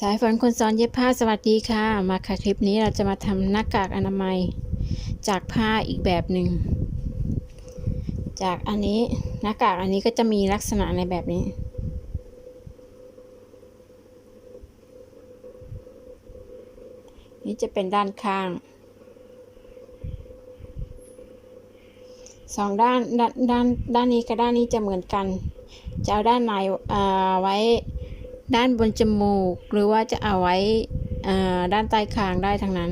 สายฝนคนสอนเย็บผ้าสวัสดีค่ะ มาค่ะคลิปนี้เราจะมาทำหน้ากากอนามัย จากผ้าอีกแบบหนึ่ง จากอันนี้หน้ากากอันนี้ก็จะมีลักษณะในแบบนี้ นี่จะเป็นด้านข้างสองด้านด้านด้านด้านนี้กับด้านนี้จะเหมือนกัน จะเอาด้านในอ่าไว้ ด้านบนจมูก หรือว่าจะเอาไว้ด้านใต้คางได้ทั้งนั้น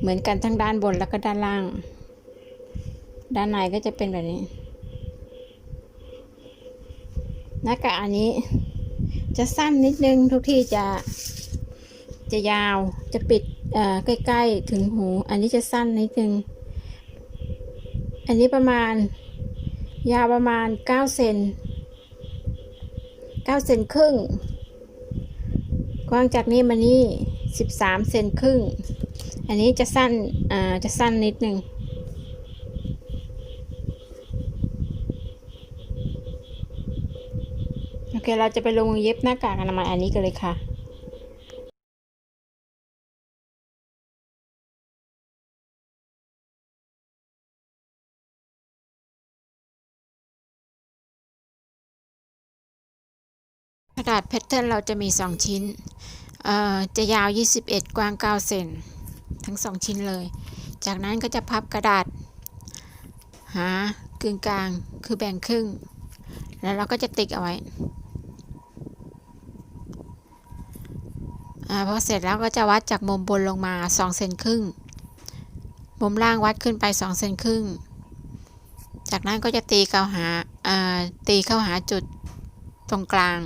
เหมือนกันทั้งด้านบนแล้วก็ด้านล่าง ด้านในก็จะเป็นแบบนี้หน้ากากอันนี้ จะสั้นนิดนึงทุกที่จะจะยาวจะปิดใกล้ๆถึงหู อันนี้จะสั้นนิดนึง อันนี้ประมาณยาวประมาณ 9 เซน 9เซนครึ่งกว้างจากนี้มานี่13เซนครึ่ง อันนี้จะสั้น อ่า จะสั้นนิดหนึ่งโอเค เราจะไปลงเย็บหน้ากากอนามัยอันนี้กันเลยค่ะ ระดาษแพทเทิร์นเราจะมี 2 ชิ้น จะยาว 21 กว้าง 9 เซนทั้ง 2 ชิ้นเลย จากนั้นก็จะพับกระดาษ หากึ่งกลางคือแบ่งครึ่ง แล้วเราก็จะติ๊กเอาไว้อพอเสร็จแล้วก็จะวัดจากมุมบนลงมา 2 เซนครึ่ง มุมล่างวัดขึ้นไป 2 เซนครึ่ง จากนั้นก็จะตีเข้าหาาตีเข้าหาจุดตรงกลาง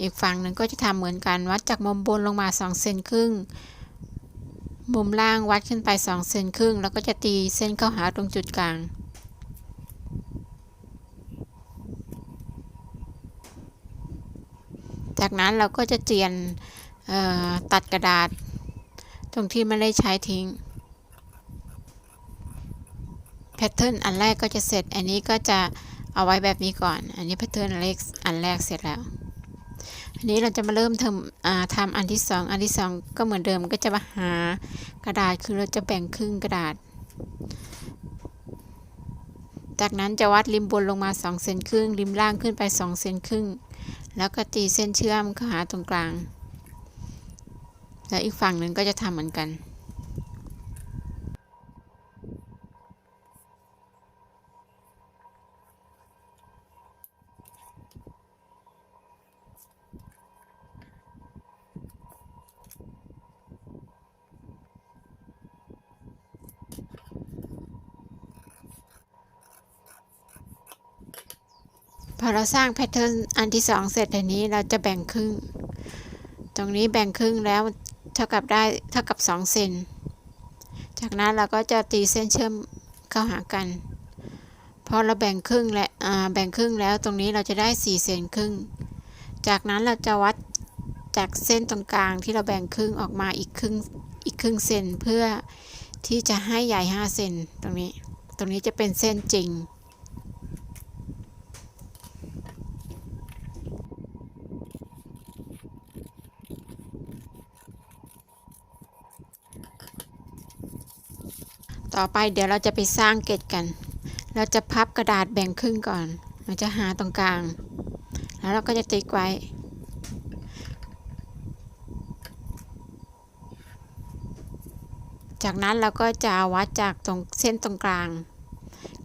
อีกฝั่งหนึ่งก็จะทำเหมือนกันวัดจากมุมบนลงมา2เซนครึ่ง มุมล่างวัดขึ้นไป2เซนครึ่ง แล้วก็จะตีเส้นเข้าหาตรงจุดกลางจากนั้นเราก็จะเจียนตัดกระดาษ ตรงที่ไม่ได้ใช้ทิ้งแพทเทิร์นอันแรกก็จะเสร็จ อันนี้ก็จะเอาไว้แบบนี้ก่อน อันนี้แพทเทิร์นอันแรกอันแรกเสร็จแล้ว อันนี้เราจะมาเริ่มทำทำอันที่สองอันที่สองก็เหมือนเดิมก็จะมาหากระดาษคือเราจะแบ่งครึ่งกระดาษ จากนั้นจะวัดริมบนลงมา2เซนครึ่งริมล่างขึ้นไป2เซนครึ่ง แล้วก็ตีเส้นเชื่อมเข้าหาตรงกลาง แล้วอีกฝั่งหนึ่งก็จะทำเหมือนกัน พอเราสร้างแพทเทิร์นอันที่สองเสร็จอันนี้เราจะแบ่งครึ่ง ตรงนี้แบ่งครึ่งแล้วเท่ากับได้เท่ากับ2เซน จากนั้นเราก็จะตีเส้นเชื่อมเข้าหากัน พอเราแบ่งครึ่งและแบ่งครึ่งแล้วตรงนี้เราจะได้4เซนครึ่ง จากนั้นเราจะวัดจากเส้นตรงกลางที่เราแบ่งครึ่งออกมาอีกครึ่งอีกครึ่งเซนเพื่อที่จะให้ใหญ่5เซนตรงนี้ ตรงนี้จะเป็นเส้นจริง ต่อไปเดี๋ยวเราจะไปสร้างเกตกัน เราจะพับกระดาษแบ่งครึ่งก่อน เราจะหาตรงกลาง แล้วเราก็จะติ๊กไว้ จากนั้นเราก็จะวัดจากตรงเส้นตรงกลาง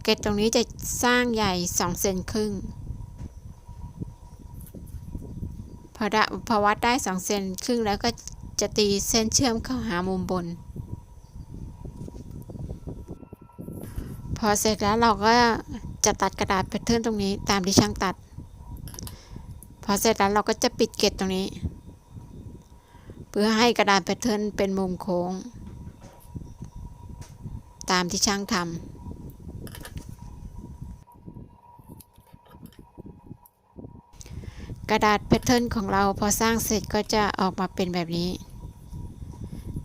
เกตตรงนี้จะสร้างใหญ่2เซนครึ่งพอพอวัดได้2เซนครึ่งแล้วก็จะตีเส้นเชื่อมเข้าหามุมบน อเสร็จแล้วเราก็จะตัดกระดาษแพทเทิร์นตรงนี้ตามที่ช่างตัด พอเสร็จแล้วเราก็จะปิดเกล็ดตรงนี้ เพื่อให้กระดาษแพทเทิร์นเป็นมุมโค้ง ตามที่ช่างทำกระดาษแพทเทิร์นของเราพอสร้างเสร็จก็จะออกมาเป็นแบบนี้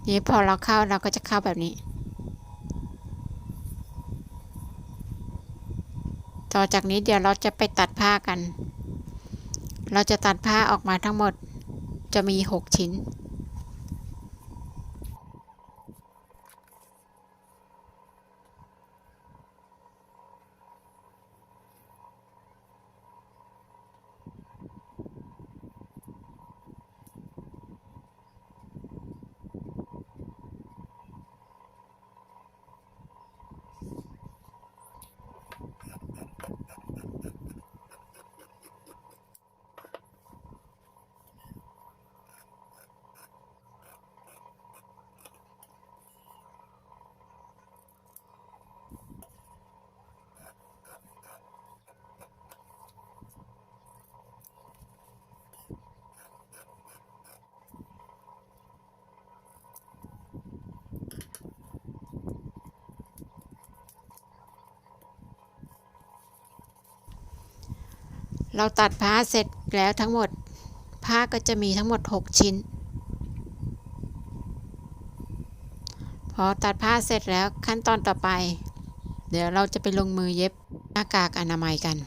นี่พอเราเข้าเราก็จะเข้าแบบนี้ ต่อจากนี้เดี๋ยวเราจะไปตัดผ้ากัน เราจะตัดผ้าออกมาทั้งหมดจะมี 6 ชิ้น เราตัดผ้าเสร็จแล้วทั้งหมด ผ้าก็จะมีทั้งหมด 6 ชิ้น พอตัดผ้าเสร็จแล้วขั้นตอนต่อไป เดี๋ยวเราจะไปลงมือเย็บหน้ากากอนามัยกัน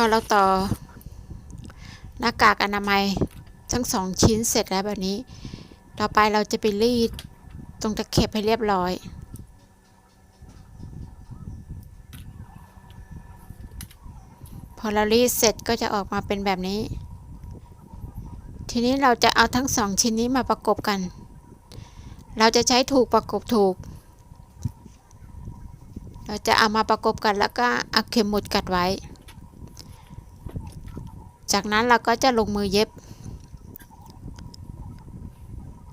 อเราต่อหน้ากากอนามัยทั้งสองชิ้นเสร็จแล้วแบบนี้ ต่อไปเราจะไปรีดตรงตะเข็บให้เรียบร้อยพอเรารีดเสร็จก็จะออกมาเป็นแบบนี้ ทีนี้เราจะเอาทั้งสองชิ้นนี้มาประกบกัน เราจะใช้ถูกประกบถูก เราจะเอามาประกบกันแล้วก็เอาเข็มหมุดกัดไว้ จากนั้นเราก็จะลงมือเย็บ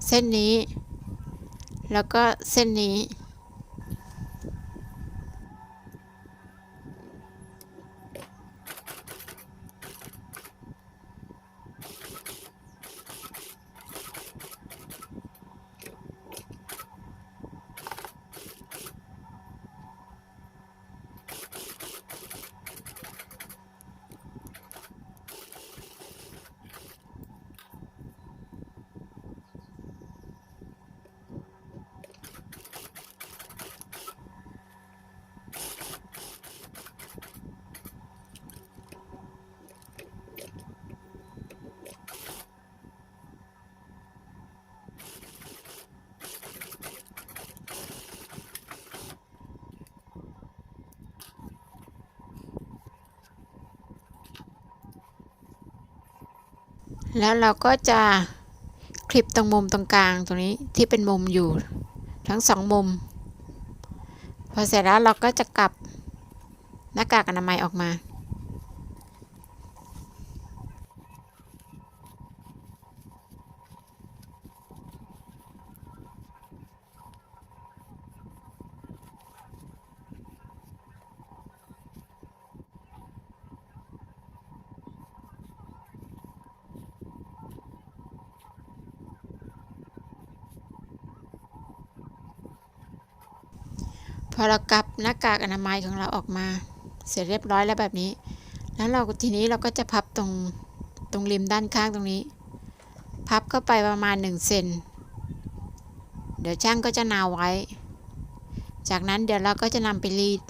เส้นนี้ แล้วก็เส้นนี้ แล้วเราก็จะคลิปตรงมุมตรงกลางตรงนี้ที่เป็นมุมอยู่ทั้งสองมุม พอเสร็จแล้วเราก็จะกลับหน้ากากอนามัยออกมา พอเรากลับหน้ากากอนามัยของเราออกมา เสร็จเรียบร้อยแล้วแบบนี้ แล้วเราทีนี้เราก็จะพับตรงตรงริมด้านข้างตรงนี้ พับเข้าไปประมาณ1เซนเดี๋ยวช่างก็จะนาวไว้ จากนั้นเดี๋ยวเราก็จะนำไปรีด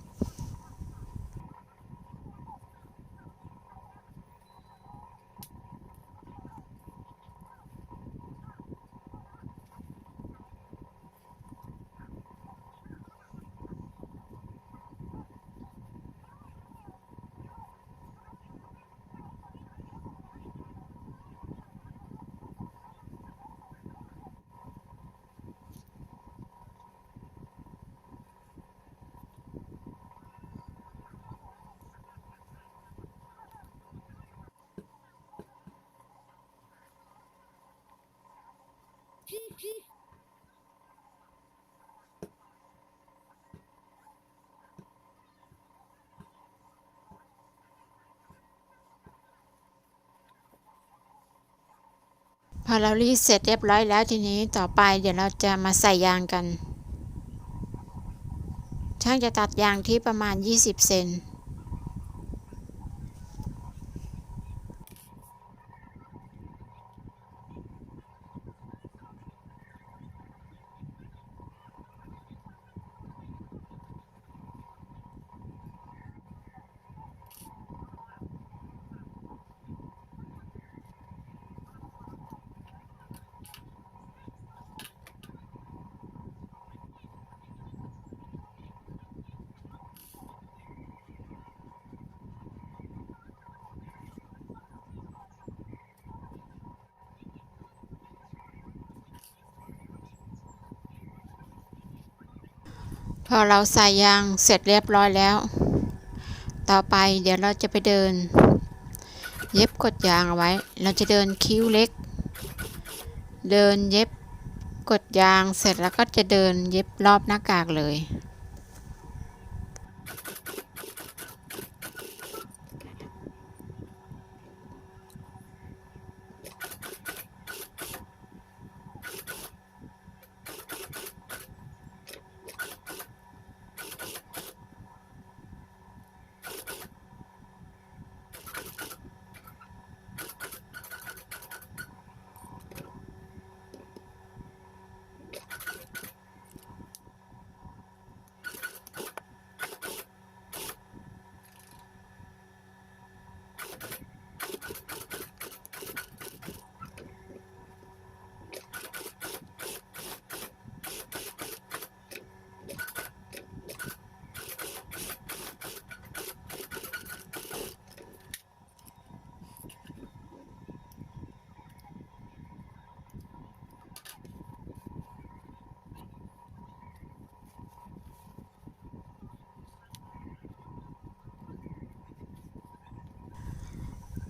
พอเรารีดเสร็จเรียบร้อยแล้วทีนี้ต่อไปเดี๋ยวเราจะมาใส่ยางกัน ช่างจะตัดยางที่ประมาณ 20 เซน พอเราใส่ยางเสร็จเรียบร้อยแล้ว ต่อไปเดี๋ยวเราจะไปเดิน เย็บกดยางเอาไว้ เราจะเดินคิ้วเล็ก เดินเย็บกดยางเสร็จแล้วก็จะเดินเย็บรอบหน้ากากเลย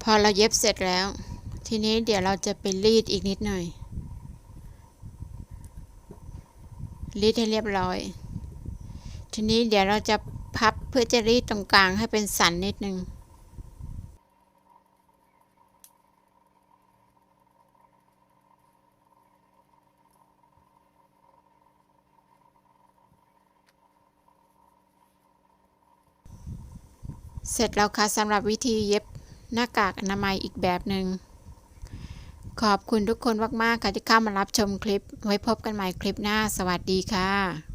พอเราเย็บเสร็จแล้ว ทีนี้เดี๋ยวเราจะไปรีดอีกนิดหน่อย รีดให้เรียบร้อย ทีนี้เดี๋ยวเราจะพับเพื่อจะรีดตรงกลางให้เป็นสันนิดนึงเสร็จแล้วค่ะสำหรับวิธีเย็บ หน้ากากอนามัยอีกแบบหนึ่งขอบคุณทุกคนมากๆค่ะที่เข้ามารับชมคลิป ไว้พบกันใหม่คลิปหน้า สวัสดีค่ะ